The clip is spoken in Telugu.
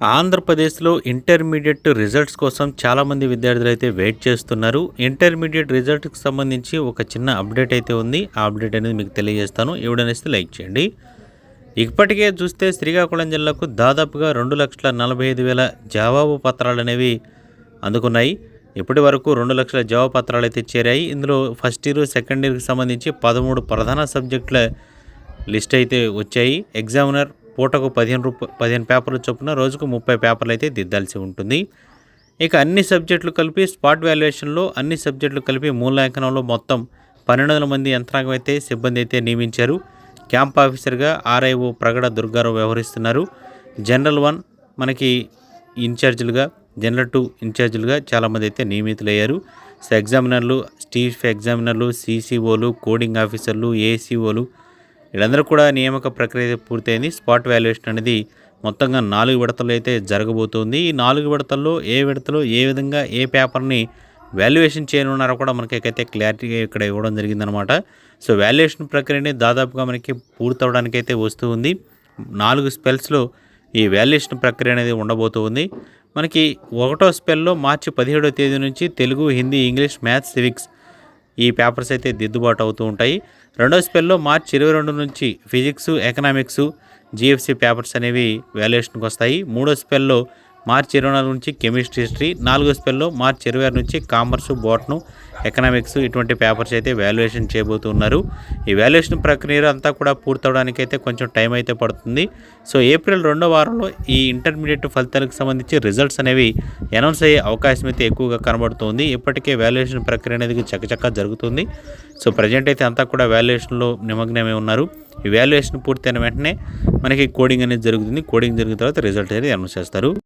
ఆంధ్రప్రదేశ్లో ఇంటర్మీడియట్ రిజల్ట్స్ కోసం చాలామంది విద్యార్థులు అయితే వెయిట్ చేస్తున్నారు. ఇంటర్మీడియట్ రిజల్ట్కి సంబంధించి ఒక చిన్న అప్డేట్ అయితే ఉంది. ఆ అప్డేట్ అనేది మీకు తెలియజేస్తాను. ఎవడనేస్తే లైక్ చేయండి. ఇప్పటికే చూస్తే శ్రీకాకుళం జిల్లాకు దాదాపుగా రెండు లక్షల నలభై ఐదు వేల జవాబు పత్రాలు అనేవి అందుకున్నాయి. ఇప్పటి వరకు రెండు లక్షల జవాబు పత్రాలు అయితే చేరాయి. ఇందులో ఫస్ట్ ఇయర్ సెకండ్ ఇయర్కి సంబంధించి పదమూడు ప్రధాన సబ్జెక్టుల లిస్ట్ అయితే వచ్చాయి. ఎగ్జామినర్ పూటకు పదిహేను రూప పదిహేను పేపర్లు చొప్పున రోజుకు ముప్పై పేపర్లు అయితే దిద్దాల్సి ఉంటుంది. ఇక అన్ని సబ్జెక్టులు కలిపి స్పాట్ వాల్యుయేషన్లో అన్ని సబ్జెక్టులు కలిపి మూల్యాంకనంలో మొత్తం పన్నెండు వందల మంది యంత్రాంగం అయితే సిబ్బంది అయితే నియమించారు. క్యాంప్ ఆఫీసర్గా ఆర్ఐఓ ప్రగడ దుర్గారావు వ్యవహరిస్తున్నారు. జనరల్ వన్ మనకి ఇన్ఛార్జీలుగా జనరల్ టూ ఇన్ఛార్జీలుగా చాలామంది అయితే నియమితులయ్యారు. సో ఎగ్జామినర్లు స్టీఫ్ ఎగ్జామినర్లు సీసీఓలు కోడింగ్ ఆఫీసర్లు ఏసీఓలు వీళ్ళందరూ కూడా నియామక ప్రక్రియ పూర్తయింది. స్పాట్ వాల్యుయేషన్ అనేది మొత్తంగా నాలుగు విడతలు అయితే జరగబోతోంది. ఈ నాలుగు విడతల్లో ఏ విడతలో ఏ విధంగా ఏ పేపర్ని వాల్యుయేషన్ చేయనున్నారో కూడా మనకైతే క్లారిటీగా ఇక్కడ ఇవ్వడం జరిగిందనమాట. సో వాల్యుయేషన్ ప్రక్రియని దాదాపుగా మనకి పూర్తవడానికి అయితే వస్తూ ఉంది నాలుగు స్పెల్స్లో ఈ వాల్యుయేషన్ ప్రక్రియ అనేది ఉండబోతుంది. మనకి ఒకటో స్పెల్లో మార్చి పదిహేడో తేదీ నుంచి Telugu Hindi English maths civics ఈ పేపర్స్ అయితే దిద్దుబాటు అవుతూ ఉంటాయి. రెండో స్పెల్లో మార్చి ఇరవై రెండు నుంచి ఫిజిక్స్ ఎకనామిక్స్ జిఎఫ్సి పేపర్స్ అనేవి వాల్యుయేషన్కి వస్తాయి. మూడో స్పెల్లో మార్చి ఇరవై నాలుగు నుంచి కెమిస్ట్రీ హిస్టరీ నాలుగో స్పెల్లో మార్చి ఇరవై ఆరు నుంచి కామర్స్ బోట్ను ఎకనామిక్స్ ఇటువంటి పేపర్స్ అయితే వాల్యుయేషన్ చేయబోతున్నారు ఈ వాల్యుయేషన్ ప్రక్రియ అంతా కూడా పూర్తవడానికి అయితే కొంచెం టైం అయితే పడుతుంది. సో ఏప్రిల్ రెండో వారంలో ఈ ఇంటర్మీడియట్ ఫలితాలకు సంబంధించి రిజల్ట్స్ అనేవి అనౌన్స్ అయ్యే అవకాశం అయితే ఎక్కువగా కనబడుతుంది. ఇప్పటికే వాల్యుయేషన్ ప్రక్రియ అనేది చక్కచక్క జరుగుతుంది. సో ప్రజెంట్ అయితే అంతా కూడా వాల్యుయేషన్లో నిమగ్నమే ఉన్నారు. ఈ వాల్యుయేషన్ పూర్తయిన వెంటనే మనకి కోడింగ్ అనేది జరుగుతుంది. కోడింగ్ జరిగిన తర్వాత రిజల్ట్ అనేది అనౌన్స్ చేస్తారు.